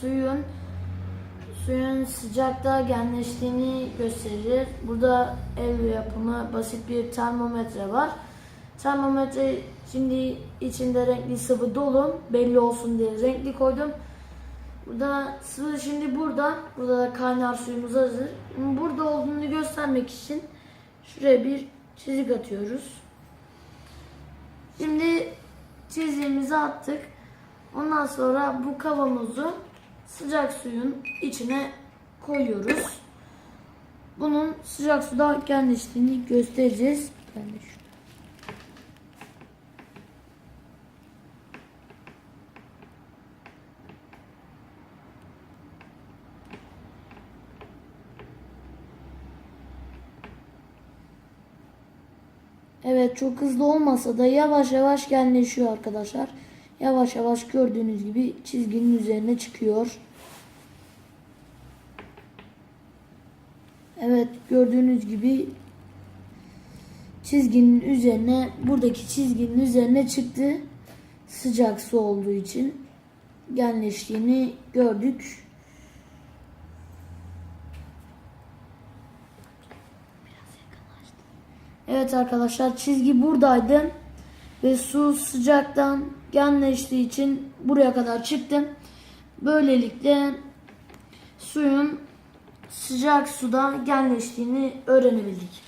suyun suyun sıcakta genleştiğini gösterir. Burada ev yapımı basit bir termometre var. Termometre şimdi içinde renkli sıvı dolu. Belli olsun diye renkli koydum. Burada sıvı şimdi burada. Burada da kaynar suyumuz hazır. Burada olduğunu göstermek için şuraya bir çizik atıyoruz. Şimdi çiziğimizi attık. Ondan sonra bu kavanozu sıcak suyun içine koyuyoruz. Bunun sıcak suda genleştiğini göstereceğiz. Ben de şurada. Evet çok hızlı olmasa da yavaş yavaş genleşiyor arkadaşlar. Yavaş yavaş gördüğünüz gibi çizginin üzerine çıkıyor. Evet gördüğünüz gibi çizginin üzerine buradaki çizginin üzerine çıktı. Sıcak su olduğu için genleştiğini gördük. Evet arkadaşlar çizgi buradaydı. Ve su sıcaktan genleştiği için buraya kadar çıktım. Böylelikle suyun sıcak suda genleştiğini öğrenebildik.